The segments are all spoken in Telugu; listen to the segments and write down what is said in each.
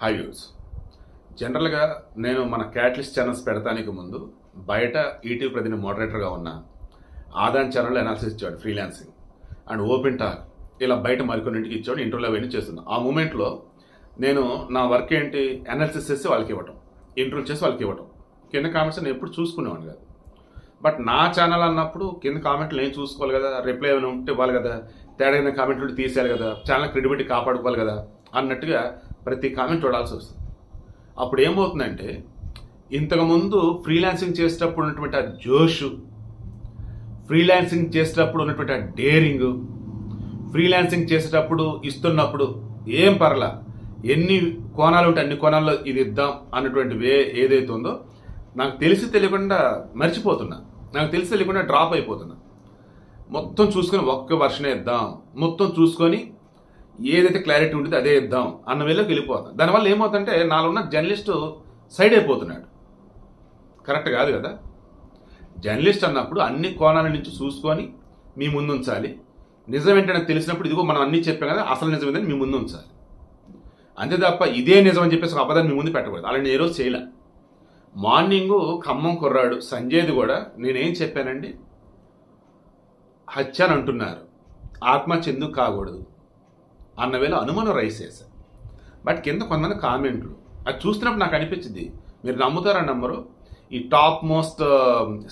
హై వ్యూస్ జనరల్గా నేను మన క్యాట్లిస్ట్ ఛానల్స్ పెడతానికి ముందు బయట ఈటీవీ ప్రతిని మోడరేటర్గా ఉన్న ఆదాన్ ఛానల్ అనాలిసిస్ ఇచ్చాడు ఫ్రీలాన్సింగ్ అండ్ ఓపెన్ టాక్ ఇలా బయట మరికొన్నింటికి ఇచ్చాడు ఇంటర్వ్యూలో అవన్నీ చేస్తున్నాను ఆ మూమెంట్లో నేను నా వర్క్ ఏంటి అనాలిసిస్ చేసి వాళ్ళకి ఇవ్వటం. ఇంటర్వ్యూ చేసి వాళ్ళకి ఇవ్వటం. కింద కామెంట్స్ నేను ఎప్పుడు చూసుకునేవాడిని కాదు. బట్ నా ఛానల్ అన్నప్పుడు కింద కామెంట్లు నేను చూసుకోవాలి కదా రిప్లై ఏమైనా ఉంటే ఇవ్వాలి కదా తేడా కామెంట్లు తీసేయాలి కదా ఛానల్ క్రెడిబిలిటీ కాపాడుకోవాలి కదా అన్నట్టుగా ప్రతి కామెంట్ చూడాల్సి వస్తుంది. అప్పుడు ఏమవుతుందంటే ఇంతకుముందు ఫ్రీలాన్సింగ్ చేసేటప్పుడు ఉన్నటువంటి ఆ జోషు ఫ్రీలాన్సింగ్ చేసేటప్పుడు ఉన్నటువంటి ఆ డేరింగ్ ఫ్రీలాన్సింగ్ చేసేటప్పుడు ఇస్తున్నప్పుడు ఏం పర్లా ఎన్ని కోణాలు ఉంటే అన్ని కోణాల్లో ఇది ఇద్దాం అన్నటువంటి వే ఏదైతే ఉందో నాకు తెలిసి తెలియకుండా మర్చిపోతున్నా. నాకు తెలిసి తెలియకుండా డ్రాప్ అయిపోతున్నా. మొత్తం చూసుకొని ఒక్క వర్షనే ఇద్దాం. మొత్తం చూసుకొని ఏదైతే క్లారిటీ ఉంటుందో అదే ఇద్దాం అన్న వేలోకి వెళ్ళిపోతాం. దానివల్ల ఏమవుతుందంటే నాలో ఉన్న జర్నలిస్టు సైడ్ అయిపోతున్నాడు. కరెక్ట్ కాదు కదా? జర్నలిస్ట్ అన్నప్పుడు అన్ని కోణాల నుంచి చూసుకొని మీ ముందు ఉంచాలి నిజం ఏంటనే తెలిసినప్పుడు ఇదిగో మనం అన్నీ చెప్పాం కదా అసలు నిజం ఏదని మీ ముందు ఉంచాలి అంతే తప్ప ఇదే నిజం అని చెప్పేసి ఒక అబద్ధాన్ని మీ ముందు పెట్టకూడదు. అలా నేను ఏ రోజు చేయలే. మార్నింగు ఖమ్మం కుర్రాడు సంజయ్ది కూడా నేనేం చెప్పానండి? హత్య అని అంటున్నారు. ఆత్మహత్య ఎందుకు కాకూడదు? అన్న వేళ అనుమానం రైస్ చేశాను బట్ కింద కొంతమంది కామెంట్లు అది చూస్తున్నప్పుడు నాకు అనిపించింది మీరు నమ్ముతారా నమ్మరు? ఈ top most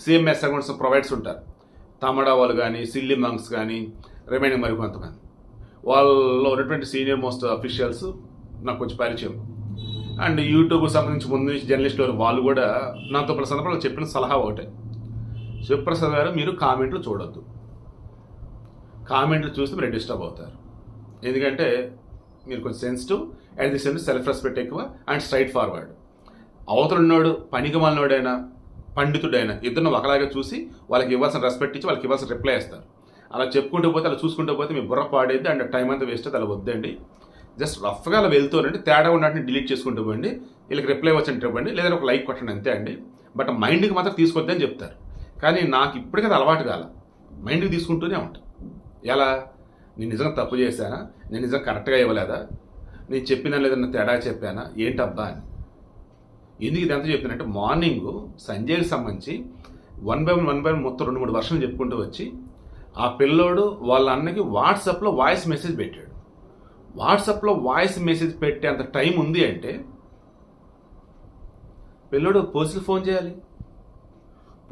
CMs accounts provides ఉంటారు. తమడా వాళ్ళు కానీ సిల్లీ మంక్స్ కానీ రిమైనింగ్ మరి కొంతమంది. వాళ్ళలో ఉన్నటువంటి సీనియర్ మోస్ట్ అఫీషియల్స్ నాకు కొంచెం పరిచయం. అండ్ యూట్యూబ్ సంబంధించి ముందు నుంచి జర్నలిస్టులు వాళ్ళు కూడా నాతో పలు సందర్భాలు చెప్పిన సలహా ఒకటే. శివప్రసాద్ గారు మీరు కామెంట్లు చూడొద్దు. కామెంట్లు చూస్తే మీరు డిస్టర్బ్ అవుతారు. ఎందుకంటే మీరు కొంచెం sensitive at the same self respect ఎక్కువ అండ్ స్ట్రైట్ ఫార్వర్డ్ అవతలున్నాడు పనికి మాలినోడైనా పండితుడైనా ఇద్దరిని ఒకలాగా చూసి వాళ్ళకి ఇవ్వాల్సిన రెస్పెక్ట్ ఇచ్చి వాళ్ళకి ఇవ్వాల్సిన రిప్లై ఇస్తారు అలా చెప్పుకుంటూ పోతే అలా చూసుకుంటూ పోతే మీ బుర్ర పాడేది అండ్ టైం అంతా వేస్ట్ అలా వద్దండి. జస్ట్ రఫ్గా అలా వెళ్తూనండి తేడా ఉన్నట్టు డిలీట్ చేసుకుంటూ పోండి వీళ్ళకి రిప్లై వచ్చినట్టు ఇవ్వండి లేదా ఒక లైక్ కొట్టండి అంతే అండి. బట్ మైండ్కి మాత్రం తీసుకొద్దని చెప్తారు. కానీ నాకు ఇప్పటికీ అది అలవాటు కాల. మైండ్కి తీసుకుంటూనే ఉంటాను ఎలా? నేను నిజంగా తప్పు చేశానా? నేను నిజంగా కరెక్ట్గా ఇవ్వలేదా? నేను చెప్పినా లేదన్నా తేడా చెప్పానా? ఏంటబ్బా అని. ఎందుకు ఇదంతా చెప్తానంటే మార్నింగ్ సంజయ్కి సంబంధించి one by one one by one మొత్తం రెండు మూడు వర్షాలు చెప్పుకుంటూ వచ్చి ఆ పిల్లోడు వాళ్ళ అన్నకి వాట్సాప్లో వాయిస్ మెసేజ్ పెట్టాడు. వాట్సాప్లో వాయిస్ మెసేజ్ పెట్టే అంత టైం ఉంది అంటే పిల్లోడు పోలీసులు ఫోన్ చేయాలి.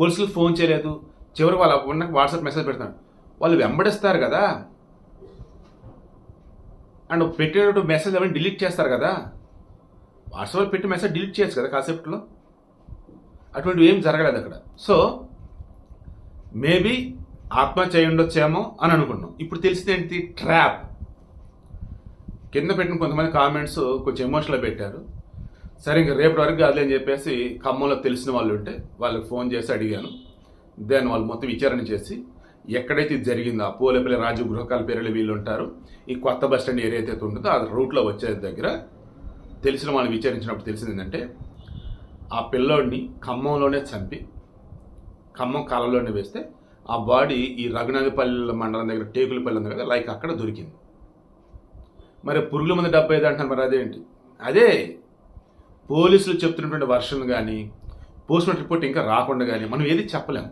పోలీసులు ఫోన్ చేయలేదు. చివరికి వాళ్ళ ఉన్న వాట్సాప్ మెసేజ్ పెడతాడు. వాళ్ళు వెంబడిస్తారు కదా. అండ్ పెట్టేటప్పుడు మెసేజ్ అవన్నీ డిలీట్ చేస్తారు కదా. వాట్సాప్లో పెట్టి మెసేజ్ డిలీట్ చేయొచ్చు కదా కాన్సెప్ట్లో అటువంటివి ఏం జరగలేదు అక్కడ. సో మేబీ ఆత్మహత్య చేయి ఉండొచ్చేమో అని అనుకున్నాం. ఇప్పుడు తెలిసింది ఏంటి? ట్రాప్ కింద పెట్టిన కొంతమంది కామెంట్స్ కొంచెం ఎమోషనల్ పెట్టారు. సరే ఇంక రేపటి వరకు కాదు అని చెప్పేసి ఖమ్మంలో తెలిసిన వాళ్ళు ఉంటే వాళ్ళకి ఫోన్ చేసి అడిగాను. దెన్ వాళ్ళు మొత్తం విచారణ చేసి ఎక్కడైతే ఇది జరిగిందో ఆ పోలేపల్లి రాజు గృహకాల పేర్లు వీళ్ళు ఉంటారు ఈ కొత్త బస్ స్టాండ్ ఏరియా అయితే ఉంటుందో ఆ రూట్లో వచ్చే దగ్గర తెలిసిన వాళ్ళు విచారించినప్పుడు తెలిసింది ఏంటంటే ఆ పిల్లోడిని ఖమ్మంలోనే చంపి ఖమ్మం కాలంలోనే వేస్తే ఆ బాడీ ఈ రఘునాథపల్లి మండలం దగ్గర టేకులపల్లి ఉంది కదా లైక్ అక్కడ దొరికింది. మరి పురుగుల మంది డబ్బు ఏది అంటున్నారు మరి అదేంటి? అదే పోలీసులు చెప్తున్నటువంటి వర్షన్ కానీ పోస్ట్మార్టం రిపోర్ట్ ఇంకా రాకుండా కానీ మనం ఏది చెప్పలేము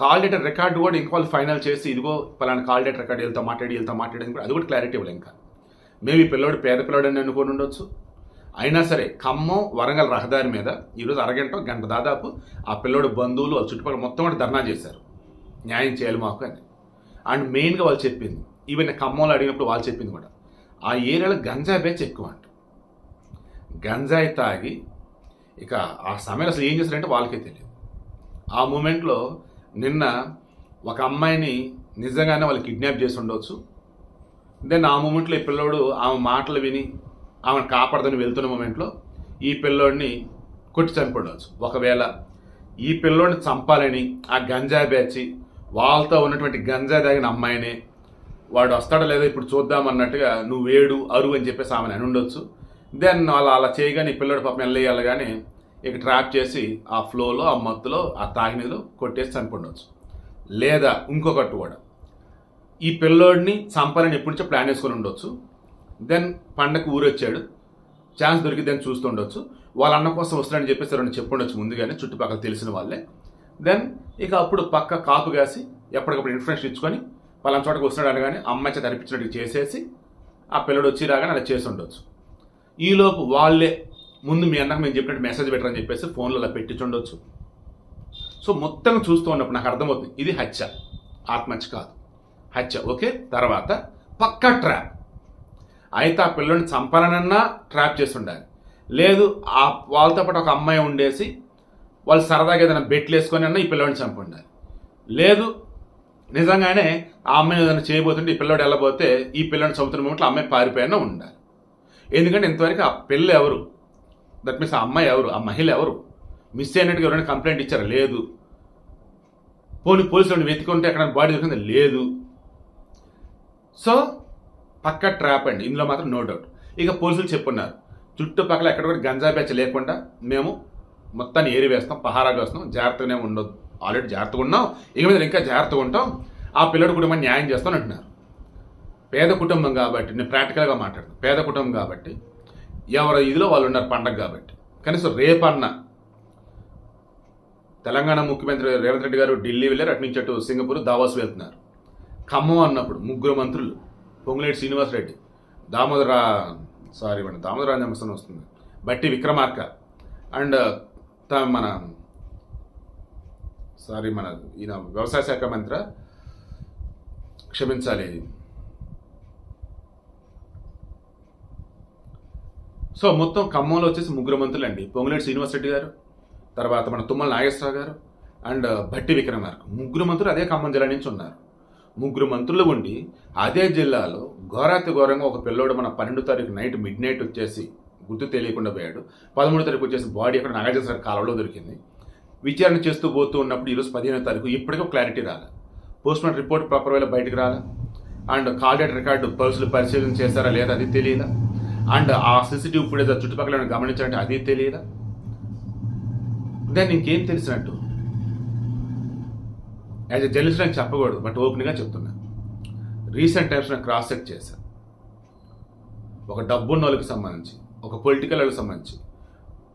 కాల్ డేట్ రికార్డు కూడా ఇంకో ఫైనల్ చేసి ఇదిగో పలానా కాల్ డేట్ రికార్డు వెళ్తా మాట్లాడి వెళ్తా మాట్లాడేది కూడా అది కూడా క్లారిటీ ఇవ్వలేదు ఇంకా. మేబీ పిల్లోడు పేద పిల్లోడు అని అనుకుని ఉండొచ్చు. అయినా సరే ఖమ్మం వరంగల్ రహదారి మీద ఈరోజు అరగంట గంట దాదాపు ఆ పిల్లోడు బంధువులు వాళ్ళ చుట్టుపక్కల మొత్తం కూడా ధర్నా చేశారు. న్యాయం చేయాలి మాకు అని. అండ్ మెయిన్గా వాళ్ళు చెప్పింది ఈవెన్ ఖమ్మంలో అడిగినప్పుడు వాళ్ళు చెప్పింది కూడా ఆ ఏరియాలో గంజాయి బ్యాచ్ ఎక్కువ అంట. గంజాయి తాగి ఇక ఆ సమయంలో అసలు ఏం చేస్తారంటే వాళ్ళకే తెలియదు. ఆ మూమెంట్లో నిన్న ఒక అమ్మాయిని నిజంగానే వాళ్ళు కిడ్నాప్ చేసి ఉండవచ్చు దెన్ ఆ మూమెంట్లో ఈ పిల్లోడు ఆమె మాటలు విని ఆమెను కాపాడదని వెళ్తున్న మూమెంట్లో ఈ పిల్లోడిని కొట్టి చంపడవచ్చు ఒకవేళ ఈ పిల్లోడిని చంపాలని ఆ గంజాయి బ్యాచి వాళ్ళతో ఉన్నటువంటి గంజాయి తాగిన అమ్మాయినే వాడు వస్తాడో లేదో ఇప్పుడు చూద్దాం అన్నట్టుగా నువ్వు వేడు అరువు అని చెప్పేసి ఆమెను అని ఉండొచ్చు దెన్ వాళ్ళు అలా చేయగానే ఈ పిల్లోడి పాపం వెళ్ళేయాలి కానీ ఇక ట్రాప్ చేసి ఆ ఫ్లోలో ఆ మత్తులో ఆ తాగినీళ్ళు కొట్టేసి చనిపోండొచ్చు. లేదా ఇంకొకటి కూడా. ఈ పిల్లోడిని చంపాలని ఎప్పటి నుంచో ప్లాన్ వేసుకొని ఉండొచ్చు. దెన్ పండగ ఊరొచ్చాడు. ఛాన్స్ దొరికిద్దని చూస్తుండొచ్చు వాళ్ళ అన్న కోసం వస్తాడని చెప్పేసి రెండు చెప్పుండొచ్చు ముందుగానే చుట్టుపక్కల తెలిసిన వాళ్ళే. దెన్ ఇక అప్పుడు పక్క కాపు కాసి ఎప్పటికప్పుడు ఇన్ఫర్మేషన్ ఇచ్చుకొని పలానా చోటకి వస్తున్నాడు అనగానే అమ్మాయి చేత అనిపించినట్టు చేసేసి ఆ పిల్లడు వచ్చి రాగానే అలా చేసి ఉండొచ్చు. ఈలోపు వాళ్ళే ముందు మీ అన్నకు మేము చెప్పినట్టు మెసేజ్ పెట్టరని చెప్పేసి ఫోన్లో అలా పెట్టించుండొచ్చు. సో మొత్తం చూస్తూ ఉన్నప్పుడు నాకు అర్థమవుతుంది ఇది హత్య. ఆత్మహత్య కాదు. హత్య ఓకే? తర్వాత పక్కా ట్రాప్ అయితే ఆ పిల్లని చంపాలనన్నా ట్రాప్ చేసి ఉండాలి లేదు ఆ వాళ్ళతో పాటు ఒక అమ్మాయి ఉండేసి వాళ్ళు సరదాగా ఏదైనా బెట్లు వేసుకొని అన్నా ఈ పిల్లోడిని చంపి ఉండాలి లేదు నిజంగానే ఆ అమ్మాయిని ఏదైనా చేయబోతుంటే ఈ పిల్లోడు వెళ్ళబోతే ఈ పిల్లని చంపుతున్న మూమెంట్లో ఆ అమ్మాయి పారిపోయినా ఉండాలి. ఎందుకంటే ఇంతవరకు ఆ పిల్ల ఎవరు? దట్ మీన్స్ ఆ అమ్మాయి ఎవరు? ఆ మహిళ ఎవరు? మిస్ అయినట్టుగా ఎవరైనా కంప్లైంట్ ఇచ్చారా? లేదు. పోనీ పోలీసులను వెతుకుంటే ఎక్కడ బాడీ దొరికింది? లేదు. సో పక్క ట్రాప్ అండి. ఇందులో మాత్రం నో డౌట్ ఇక పోలీసులు చెప్పున్నారు. చుట్టుపక్కల ఎక్కడ కూడా గంజా బ్యాచ్ లేకుండా మేము మొత్తాన్ని ఏరి వేస్తాం పహారాగా వేస్తాం జాగ్రత్తగానే ఉండదు ఆల్రెడీ జాగ్రత్తగా ఉన్నాం. ఇక మీద ఇంకా జాగ్రత్తగా ఉంటాం. ఆ పిల్లడు కుటుంబాన్ని న్యాయం చేస్తాం అంటున్నారు. పేద కుటుంబం కాబట్టి నేను ప్రాక్టికల్గా మాట్లాడుతాను పేద కుటుంబం కాబట్టి ఎవరి ఇదిలో వాళ్ళు ఉన్నారు పండగ కాబట్టి. కనీసం రేపన్న తెలంగాణ ముఖ్యమంత్రి రేవంత్ రెడ్డి గారు ఢిల్లీ వెళ్ళారు అటు నుంచి అటు సింగపూర్ దావాస్ వెళ్తున్నారు. ఖమ్మం అన్నప్పుడు ముగ్గురు మంత్రులు పొంగులేటి శ్రీనివాస్ రెడ్డి దామోదర సారీ మన దామోదర రాజమసన్ వస్తుంది. బట్టి విక్రమార్క అండ్ త- మన సారీ మన ఈయన వ్యవసాయ శాఖ మంత్రి క్షమించాలి. సో మొత్తం ఖమ్మంలో వచ్చేసి ముగ్గురు మంత్రులు అండి పొంగులేటి శ్రీనివాస్ రెడ్డి గారు తర్వాత మన తుమ్మల నాగేశ్వరరావు గారు అండ్ భట్టి విక్రమార్క. ముగ్గురు మంత్రులు అదే ఖమ్మం జిల్లా నుంచి ఉన్నారు. ముగ్గురు మంత్రులు ఉండి అదే జిల్లాలో ఘోరాతి ఘోరంగా ఒక పిల్లోడు మన పన్నెండు తారీఖు నైట్ మిడ్ నైట్ వచ్చేసి గుర్తు తెలియకుండా పోయాడు. పదమూడు తారీఖు వచ్చేసి బాడీ అక్కడ నాగేశ్వర సార్ కాలంలో దొరికింది. విచారణ చేస్తూ పోతూ ఉన్నప్పుడు ఈరోజు పదిహేనో తారీఖు ఇప్పటికీ క్లారిటీ రాలే. పోస్ట్ మార్టం రిపోర్ట్ ప్రాపర్ వేలో బయటకు రాలే. అండ్ కాల్ డేట్ రికార్డు పర్సులు పరిశీలన చేశారా లేదా అది తెలియదా Mm-hmm. అండ్ uh, ఆ సీసీటీవీ ఫుటేజ్ ఆ చుట్టుపక్కల గమనించాలంటే అది తెలియదా? దాన్ని ఇంకేం తెలిసినట్టు? యాజ్ ఎ జర్నలిస్ట్ నాకు చెప్పకూడదు బట్ ఓపెన్గా చెప్తున్నా. రీసెంట్ టైమ్స్ నేను క్రాస్ చెక్ చేశాను ఒక డబ్బున్న వాళ్ళకి సంబంధించి ఒక పొలిటికల్ వాళ్ళకి సంబంధించి.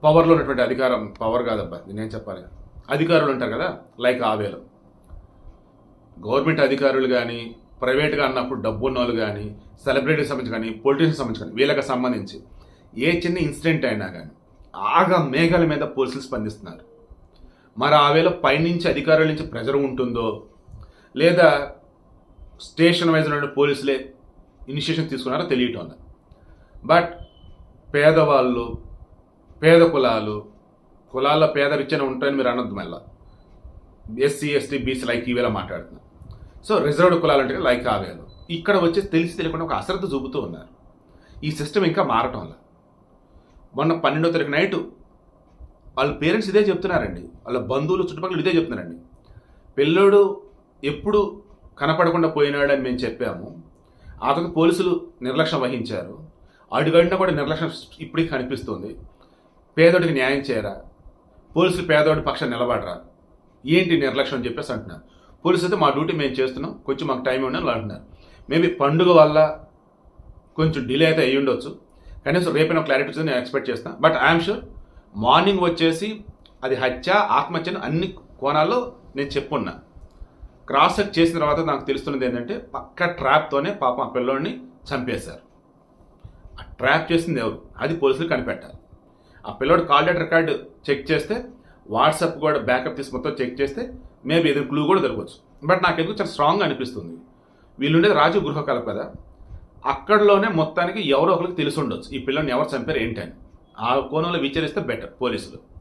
పవర్లో ఉన్నటువంటి అధికారం పవర్ కాదబ్బా నేనేం చెప్పాలి. అధికారులు ఉంటారు కదా లైక్ ఆవేలు గవర్నమెంట్ అధికారులు కానీ ప్రైవేట్గా అన్నప్పుడు డబ్బు ఉన్నోళ్ళు కానీ సెలబ్రిటీకి సంబంధించి కానీ పొలిటీషియన్ సంబంధించి కానీ వీళ్ళకి సంబంధించి ఏ చిన్న ఇన్సిడెంట్ అయినా కానీ ఆగా మేఘాల మీద పోలీసులు స్పందిస్తున్నారు. మరి ఆ వేళ పైనుంచి అధికారుల నుంచి ప్రెజర్ ఉంటుందో లేదా స్టేషన్ వైజ్ ఉన్న పోలీసులే ఇనిషియేషన్ తీసుకున్నారో తెలియటం బట్ పేదవాళ్ళు పేద కులాలు కులాల్లో పేద రిచన ఉంటాయని మీరు అనొద్దు మళ్ళీ. ఎస్సీ ఎస్టీ బీసీ లైక్ ఈవేళ మాట్లాడుతున్నారు. సో రిజర్వ్డ్ కులాలంటే లైక్ ఆవేలు ఇక్కడ వచ్చి తెలిసి తెలియకుండా ఒక అశ్రద్ధ చూపుతూ ఉన్నారు. ఈ సిస్టమ్ ఇంకా మారటం వల్ల. మొన్న పన్నెండో తారీఖు నైటు వాళ్ళ పేరెంట్స్ ఇదే చెప్తున్నారండి. వాళ్ళ బంధువులు చుట్టుపక్కల ఇదే చెప్తున్నారండి. పిల్లోడు ఎప్పుడు కనపడకుండా పోయినాడని మేము చెప్పాము. అతను పోలీసులు నిర్లక్ష్యం వహించారు. అడుగడిన కూడా నిర్లక్ష్యం ఇప్పటికీ కనిపిస్తుంది. పేదోడికి న్యాయం చేయరా? పోలీసులు పేదోడి పక్షం నిలబడరా? ఏంటి నిర్లక్ష్యం అని చెప్పేసి అంటున్నారు. పోలీసు అయితే మా డ్యూటీ మేము చేస్తున్నాం. కొంచెం మాకు టైం ఉండాలి అంటున్నారు. మేబీ పండుగ వల్ల కొంచెం డిలే అయితే అయ్యి ఉండొచ్చు. కనీసం రేపైనా క్లారిటీ వచ్చింది నేను ఎక్స్పెక్ట్ చేస్తాను బట్ ఐఎమ్ షూర్ మార్నింగ్ వచ్చేసి అది హత్య ఆత్మహత్యను అన్ని కోణాల్లో నేను చెప్పున్నా. క్రాస్ చెక్ చేసిన తర్వాత నాకు తెలుస్తున్నది ఏంటంటే పక్క ట్రాప్తోనే పాపం ఆ పిల్లోడిని చంపేశారు. ఆ ట్రాప్ చేసింది ఎవరు? అది పోలీసులు కనిపెట్టాలి. ఆ పిల్లోడు కాల్ డేట్ రికార్డు చెక్ చేస్తే వాట్సాప్ కూడా బ్యాకప్ తీసి మొత్తం చెక్ చేస్తే మేబీ ఎదురు క్లూ కూడా దొరకవచ్చు. బట్ నాకు ఎందుకు చాలా స్ట్రాంగ్ అనిపిస్తుంది. వీళ్ళుండేది రాజు గృహ కలప కదా అక్కడలోనే మొత్తానికి ఎవరో ఒకరికి తెలిసి ఉండొచ్చు. ఈ పిల్లని ఎవరు చంపారు ఏంటని ఆ కోణంలో విచారిస్తే బెటర్ పోలీసులు.